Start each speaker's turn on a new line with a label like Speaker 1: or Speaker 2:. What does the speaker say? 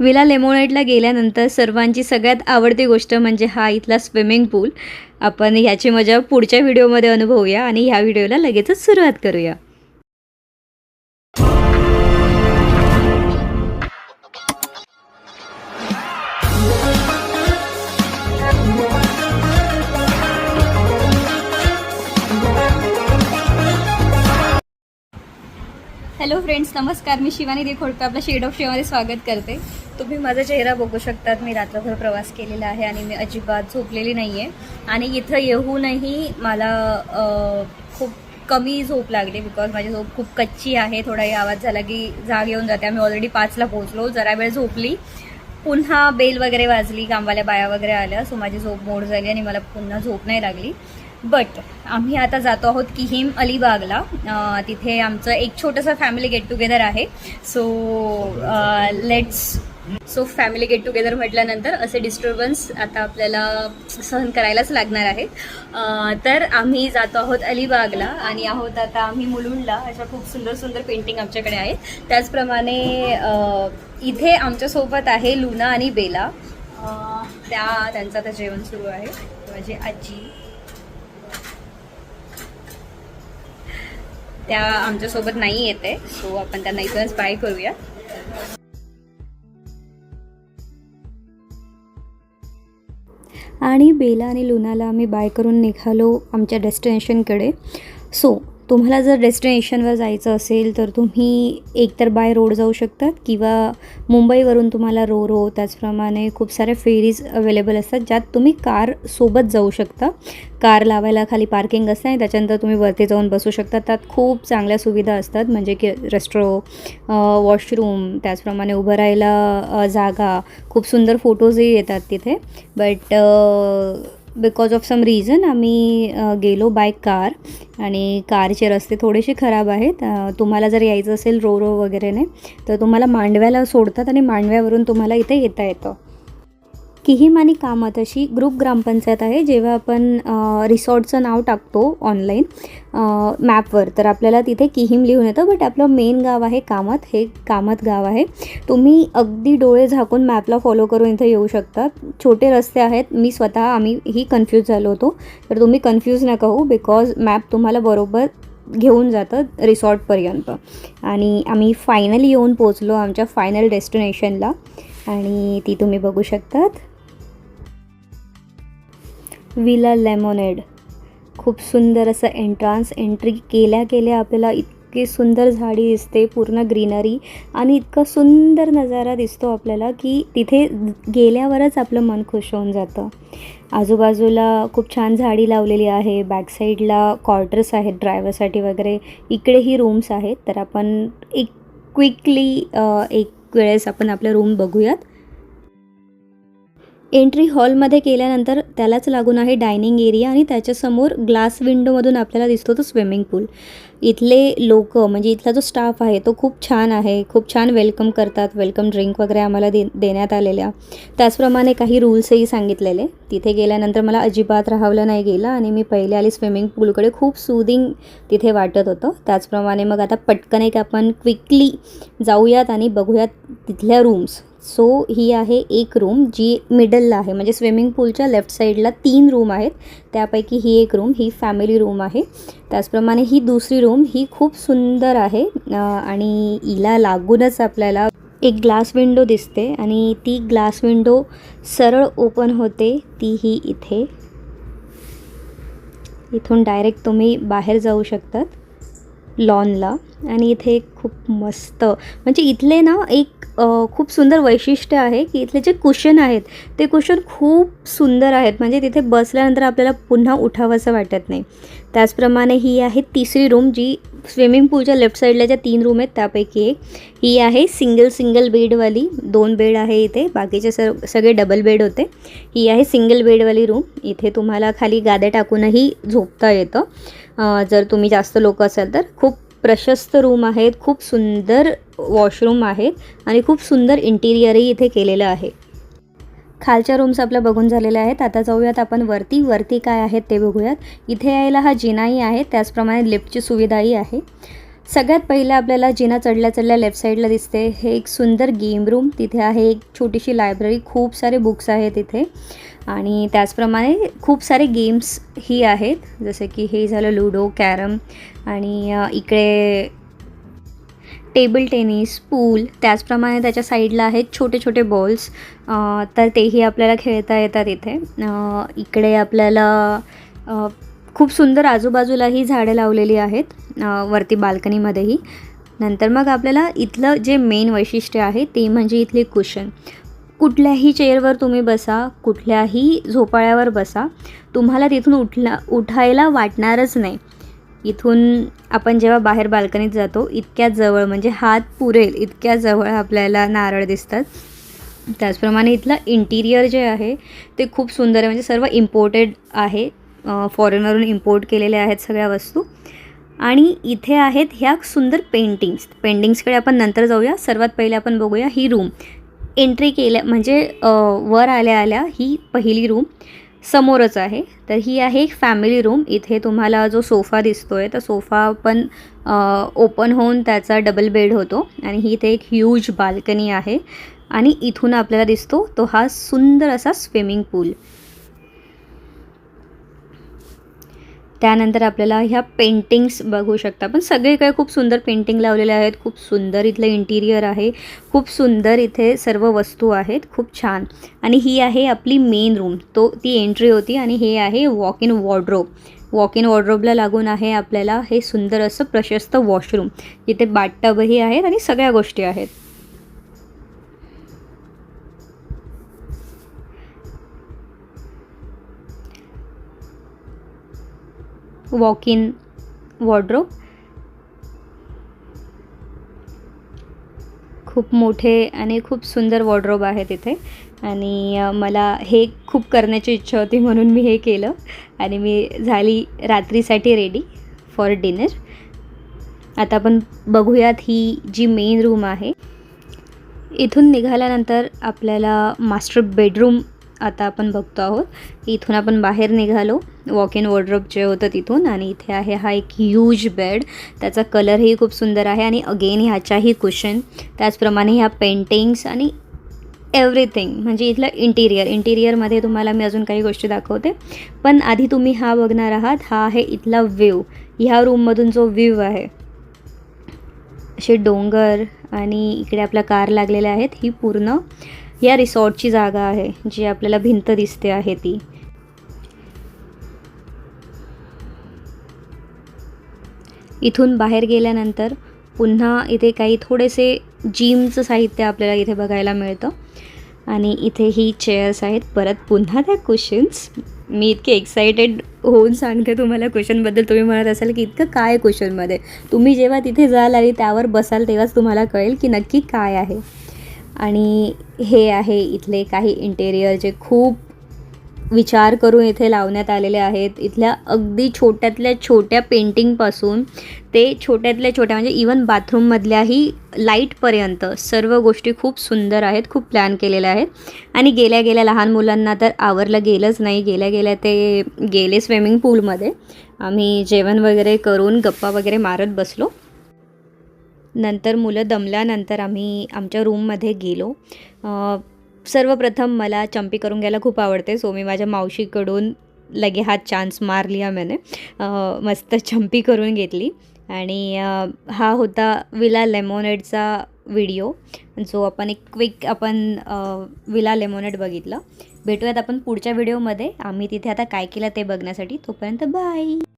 Speaker 1: Villa लेमोनेटला गेल्यानंतर सर्वांची सगळ्यात आवडती गोष्ट म्हणजे हा इथला स्विमिंग पूल. आपण ह्याची मजा पुढच्या व्हिडिओमध्ये अनुभवूया आणि ह्या व्हिडिओला लगेचच सुरुवात करूया. हॅलो फ्रेंड्स नमस्कार. मी शिवानी देखोडकर आपल्या शेड ऑफ शेमध्ये स्वागत करते. तुम्ही माझा चेहरा बघू शकतात. मी रात्रभर प्रवास केलेला आहे आणि मी अजिबात झोपलेली नाही आहे आणि इथं येऊनही मला खूप कमी झोप लागली बिकॉज माझी झोप खूप कच्ची आहे. थोडाही आवाज झाला की जाग येऊन जाते. आम्ही ऑलरेडी पाचला पोहोचलो. जरा वेळ झोपली. पुन्हा बेल वगैरे वाजली. कामवाल्या बाया वगैरे आल्या. सो माझी झोप मोड झाली आणि मला पुन्हा झोप नाही लागली. बट आम्ही आता जातो आहोत किहीम अलिबागला. तिथे आमचं एक छोटंसं फॅमिली गेट टुगेदर आहे. So let's so family get together म्हटल्यानंतर असे डिस्टर्बन्स आता आपल्याला सहन करायलाच लागणार आहेत. तर आम्ही जातो आहोत अलिबागला आणि आहोत आता आम्ही मुलुंडला. अशा खूप सुंदर सुंदर पेंटिंग आमच्याकडे आहेत. त्याचप्रमाणे इथे आमच्यासोबत आहे लुना आणि बेला. त्या त्यांचं आता जेवण सुरू आहे. माझी आजी. त्या आमच्यासोबत नाही येते. सो आपण त्यांना इथूनच बाय करूया. आणि बेला आणि लुनाला आम्ही बाय करून निघालो आमच्या डेस्टिनेशनकडे. सो तुम्हाला जर डेस्टिनेशनवर जायचं असेल तर तुम्ही एकतर बाय रोड जाऊ शकतात किंवा मुंबईवरून तुम्हाला रो रो त्याचप्रमाणे खूप साऱ्या फेरीज अवेलेबल असतात ज्यात तुम्ही कार सोबत जाऊ शकता. कार लावायला खाली पार्किंग असते आणि त्याच्यानंतर तुम्ही वरती जाऊन बसू शकता. त्यात खूप चांगल्या सुविधा असतात म्हणजे की रेस्ट्रो वॉशरूम त्याचप्रमाणे उभं राहायला जागा. खूप सुंदर फोटोजही येतात तिथे. But because of some reason आम्ही गेलो बाय कार आणि कारचे रस्ते थोडेसे खराब आहेत. तुम्हाला जर यायचं असेल रो रो वगैरेने तर तुम्हाला मांडव्याला सोडतात आणि मांडव्यावरून तुम्हाला इथे येता येतं. किहीम आणि कामत अशी ग्रुप ग्रामपंचायत आहे जेव्हा आपण रिसॉर्टचं नाव टाकतो ऑनलाईन मॅपवर तर आपल्याला तिथे किहीम लिहून येतं बट आपलं मेन गाव आहे कामत हे कामत गाव आहे. तुम्ही अगदी डोळे झाकून मॅपला फॉलो करून इथे येऊ शकता. छोटे रस्ते आहेत मी स्वतः आम्ही ही कन्फ्यूज झालो होतो. तर तुम्ही कन्फ्यूज नका होऊ बिकॉज मॅप तुम्हाला बरोबर घेऊन जातं रिसॉर्टपर्यंत आणि आम्ही फायनली येऊन पोचलो आमच्या फायनल डेस्टिनेशनला आणि ती तुम्ही बघू शकतात. Villa lemonade. खूप सुंदर असं एंट्रान्स एंट्री केल्या केल्या आपल्याला इतकी सुंदर झाडी दिसते पूर्ण ग्रीनरी आणि इतका सुंदर नजारा दिसतो आपल्याला की तिथे गेल्यावरच आपलं मन खुश होऊन जातं. आजूबाजूला खूप छान झाडी लावलेली आहे बॅकसाईडला क्वार्टर्स आहेत ड्रायव्हरसाठी वगैरे इकडेही रूम्स आहेत. तर आपण एक क्विकली एक वेळेस आपण आपल्या रूम बघूयात. एंट्री हॉलमध्ये केल्यानंतर त्यालाच लागून आहे डायनिंग एरिया आणि त्याच्यासमोर ग्लास विंडोमधून आपल्याला दिसतो तो स्विमिंग पूल. इथले लोक म्हणजे इथला जो स्टाफ आहे तो खूप छान आहे. खूप छान वेलकम करतात. वेलकम ड्रिंक वगैरे आम्हाला दे देण्यात आलेल्या. त्याचप्रमाणे काही रूल्सही सांगितलेले. तिथे गेल्यानंतर मला अजिबात राहावलं नाही गेलं आणि मी पहिले आली स्विमिंग पूलकडे. खूप सुदिंग तिथे वाटत होतं. त्याचप्रमाणे मग आता पटकन एक आपण क्विकली जाऊयात आणि बघूयात तिथल्या रूम्स. सो ही आहे एक रूम जी मिडलला आहे. म्हणजे स्विमिंग पूलच्या लेफ्ट साईडला तीन रूम आहेत. त्यापैकी ही एक रूम ही फॅमिली रूम आहे. त्याचप्रमाणे ही दुसरी रूम ही खूप सुंदर आहे. आणि हिला लागूनच आपल्याला एक ग्लास विंडो दिसते आणि ती ग्लास विंडो सरळ ओपन होते ती ही इथे. इथून डायरेक्ट तुम्ही बाहेर जाऊ शकतात लॉनला आणि इथे खूप मस्त म्हणजे इथले ना एक खूप सुंदर वैशिष्ट्य आहे की इथले जे कुशन आहेत ते कुशन खूप सुंदर आहेत. म्हणजे तिथे बसल्यानंतर आपल्याला पुन्हा उठावंसं वाटत नाही. त्याचप्रमाणे ही आहे तिसरी रूम जी स्विमिंग पूलच्या लेफ्ट साईडला ज्या तीन रूम आहेत त्यापैकी एक. ही आहे सिंगल सिंगल बेडवाली दोन बेड आहे इथे बाकीचे सर सगळे डबल बेड होते. ही आहे सिंगल बेडवाली रूम इथे तुम्हाला खाली गाद्या टाकूनही झोपता येतं. जर तुम्ही जास्त लोक असाल तर खूप प्रशस्त रूम आहेत खूप सुंदर वॉशरूम आहेत आणि खूप सुंदर इंटिरियरही इथे केलेलं आहे. खालच्या रूम्स आपल्या बघून झालेल्या आहेत. आता जाऊयात आपण वरती. वरती काय आहेत ते बघूयात. इथे यायला हा जिनाही आहे. त्याचप्रमाणे लिफ्टची सुविधाही आहे. सगळ्यात पहिलं आपल्याला जिना चढल्या चढल्या लेफ्ट साईडला दिसते. हे एक सुंदर गेम रूम तिथे आहे एक छोटीशी लायब्ररी खूप सारे बुक्स आहेत तिथे आणि त्याचप्रमाणे खूप सारे गेम्स ही आहेत. जसे की हे झालं लुडो कॅरम आणि इकडे टेबल टेनिस पूल त्याचप्रमाणे त्याच्या साईडला आहेत छोटे छोटे बॉल्स तर तेही आपल्याला खेळता येतात इथे. इकडे आपल्याला खूप सुंदर आजूबाजूलाही झाडं लावलेली आहेत वरती बाल्कनीमध्येही. नंतर मग आपल्याला इथलं जे मेन वैशिष्ट्य आहे ते म्हणजे इथले कुशन. कुठल्याही चेअरवर तुम्ही बसा कुठल्याही झोपाळ्यावर बसा तुम्हाला तिथून उठला उठायला वाटणारच नाही. इथून आपण जेव्हा बाहेर बाल्कनीत जातो इतक्या जवळ म्हणजे हात पुरेल इतक्या जवळ आपल्याला नारळ दिसतात. त्याचप्रमाणे इथलं इंटिरियर जे आहे ते खूप सुंदर आहे म्हणजे सर्व इम्पोर्टेड आहे. फॉरेनवरून इम्पोर्ट केलेल्या आहेत सगळ्या वस्तू. आणि इथे आहेत ह्या सुंदर पेंटिंग्स पेंटिंग्सकडे आपण नंतर जाऊया. सर्वात पहिले आपण बघूया ही रूम एंट्री केल्या म्हणजे वर आल्या आल्या ही पहिली रूम समोरच आहे. तर ही आहे एक फॅमिली रूम इथे तुम्हाला जो सोफा दिसतो आहे तर सोफा पण ओपन होऊन त्याचा डबल बेड होतो. आणि ही इथे एक ह्यूज बाल्कनी आहे. आणि इथून आपल्याला दिसतो तो हा सुंदर असा स्विमिंग पूल त्यानंतर आपल्याला ह्या पेंटिंग्स बघू शकता. पण सगळीकडे खूप सुंदर पेंटिंग लावलेले आहेत. खूप सुंदर इथलं इंटिरियर आहे. खूप सुंदर इथे सर्व वस्तू आहेत. खूप छान. आणि ही आहे आपली मेन रूम तो ती एंट्री होती आणि हे आहे walk in wardrobe walk in वॉर्ड्रोबला लागून आहे आपल्याला हे सुंदर असं प्रशस्त वॉशरूम जिथे बाटटबही आहेत आणि सगळ्या गोष्टी आहेत. वॉक इन वॉर्ड्रोब खूप मोठे आणि खूप सुंदर वॉर्ड्रोब आहे तिथे आणि मला हे खूप करण्याची इच्छा होती म्हणून मी हे केलं. आणि मी झाली रात्रीसाठी रेडी फॉर डिनर आता आपण बघूयात ही जी मेन रूम आहे. इथून निघाल्यानंतर आपल्याला मास्टर बेडरूम आता आपण बघतो आहोत. इथून आपण बाहेर निघालो. वॉक इन वॉर्ड्रॉप जे होतं तिथून आणि इथे आहे हा एक ह्यूज बेड त्याचा कलरही खूप सुंदर आहे आणि अगेन ह्याच्याही कुशन त्याचप्रमाणे ह्या पेंटिंग्स आणि एव्हरीथिंग म्हणजे इथलं इंटिरियर इंटिरियरमध्ये तुम्हाला मी अजून काही गोष्टी दाखवते. पण आधी तुम्ही हा बघणार आहात. हा आहे इथला व्ह्यू ह्या रूममधून जो व्ह्यू आहे असे डोंगर आणि इकडे आपल्या कार लागलेल्या आहेत ही पूर्ण या रिसॉर्टची जागा आहे जी आपल्याला भिंत दिसते आहे ती. इथून बाहेर गेल्यानंतर पुन्हा इथे काही थोडेसे जिमचं साहित्य आपल्याला इथे बघायला मिळतं. आणि इथे ही चेअर्स आहेत. परत पुन्हा त्या क्वेश्चन्स मी इतके एक्सायटेड होऊन सांगते तुम्हाला क्वेश्चनबद्दल तुम्ही म्हणत असाल की इतकं काय क्वेश्चनमध्ये तुम्ही जेव्हा तिथे जाल आणि त्यावर बसाल तेव्हाच तुम्हाला कळेल की नक्की काय आहे. आणि हे आहे इथले काही इंटेरियर जे खूप विचार करून इथे लावण्यात आलेले आहेत. इथल्या अगदी छोट्यातल्या छोट्या पेंटिंगपासून ते छोट्यातल्या छोट्या म्हणजे इवन बाथरूममधल्याही लाईटपर्यंत सर्व गोष्टी खूप सुंदर आहेत खूप प्लॅन केलेल्या आहेत. आणि गेल्या गेल्या लहान मुलांना तर आवरलं गेलंच नाही. गेल्या गेल्या ते गेले स्विमिंग पूलमध्ये आम्ही जेवण वगैरे करून गप्पा वगैरे मारत बसलो. नंतर मुलं दमल्यानंतर आम्ही आमच्या रूममध्ये गेलो. सर्वप्रथम मला चंपी करून घ्यायला खूप आवडते. सो मी माझ्या मावशीकडून लगे हा चान्स मार लिया मैंने. मस्त चंपी करून घेतली. आणि हा होता विला लेमोनेडचा व्हिडिओ. जो आपण एक क्विक आपण विला लेमोनेड बघितलं. भेटूयात आपण पुढच्या व्हिडिओमध्ये. आम्ही तिथे आता काय केलं ते बघण्यासाठी. तोपर्यंत बाय!